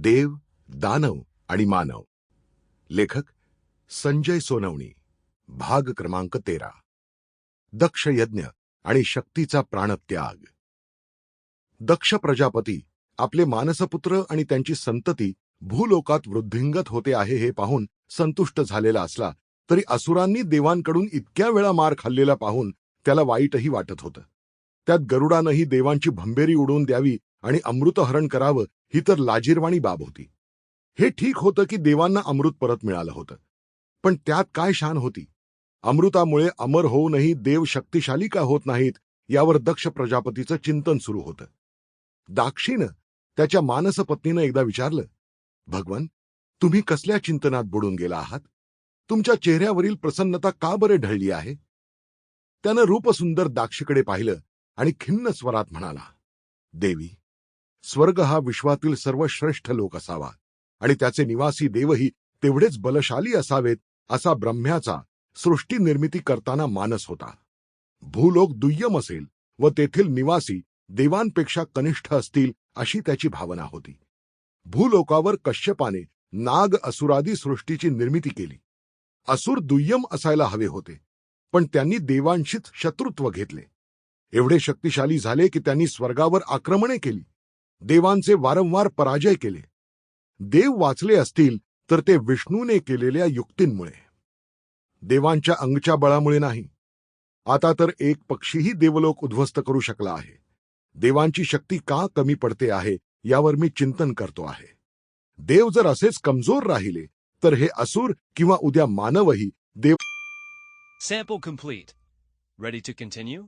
देव दानव आणि मानव. लेखक संजय सोनवणी. भाग क्रमांक तेरा. दक्ष यज्ञ आणि शक्तीचा प्राणत्याग. दक्ष प्रजापती आपले मानसपुत्र आणि त्यांची संतती भूलोकात वृद्धिंगत होते आहे हे पाहून संतुष्ट झालेला असला तरी असुरांनी देवांकडून इतक्या वेळा मार खाल्लेला पाहून त्याला वाईटही वाटत होतं. त्यात गरुडानंही देवांची भंबेरी उडवून द्यावी आणि अमृतहरण करावं ही तर लाजीरवाणी बाब होती. हे ठीक होतं की देवांना अमृत परत मिळालं होतं. पण त्यात काय शान होती? अमृतामुळे अमर होऊनही देव शक्तिशाली का होत नाहीत यावर दक्ष प्रजापतीचं चिंतन सुरू होतं. दाक्षीनं त्याच्या मानसपत्नीनं एकदा विचारलं भगवान तुम्ही कसल्या चिंतनात बुडून गेला आहात? तुमच्या चेहऱ्यावरील प्रसन्नता का बरे ढळली आहे? त्यानं रूपसुंदर दाक्षीकडे पाहिलं आणि खिन्न स्वरात म्हणाला देवी स्वर्ग हा विश्वातील सर्वश्रेष्ठ लोक असावा आणि त्याचे निवासी देवही तेवढेच बलशाली असावेत असा ब्रह्म्याचा सृष्टी निर्मिती करताना मानस होता. भूलोक दुय्यम असेल व तेथील निवासी देवांपेक्षा कनिष्ठ असतील अशी त्याची भावना होती. भूलोकावर कश्यपाने नाग असुरादी सृष्टीची निर्मिती केली. असुर दुय्यम असायला हवे होते पण त्यांनी देवांशीच शत्रुत्व घेतले. एवढे शक्तिशाली झाले की त्यांनी स्वर्गावर आक्रमणे केली. देवांचे वारंवार पराजय केले. देव वाचले असतील तर ते विष्णूने केलेल्या युक्तींमुळे. देवांच्या अंगच्या बळामुळे नाही. आता तर एक पक्षीही देवलोक उद्ध्वस्त करू शकला आहे. देवांची शक्ती का कमी पडते आहे यावर मी चिंतन करतो आहे. देव जर असेच कमजोर राहिले तर हे असुर किंवा उद्या मानवही देव Sample complete. Ready to continue?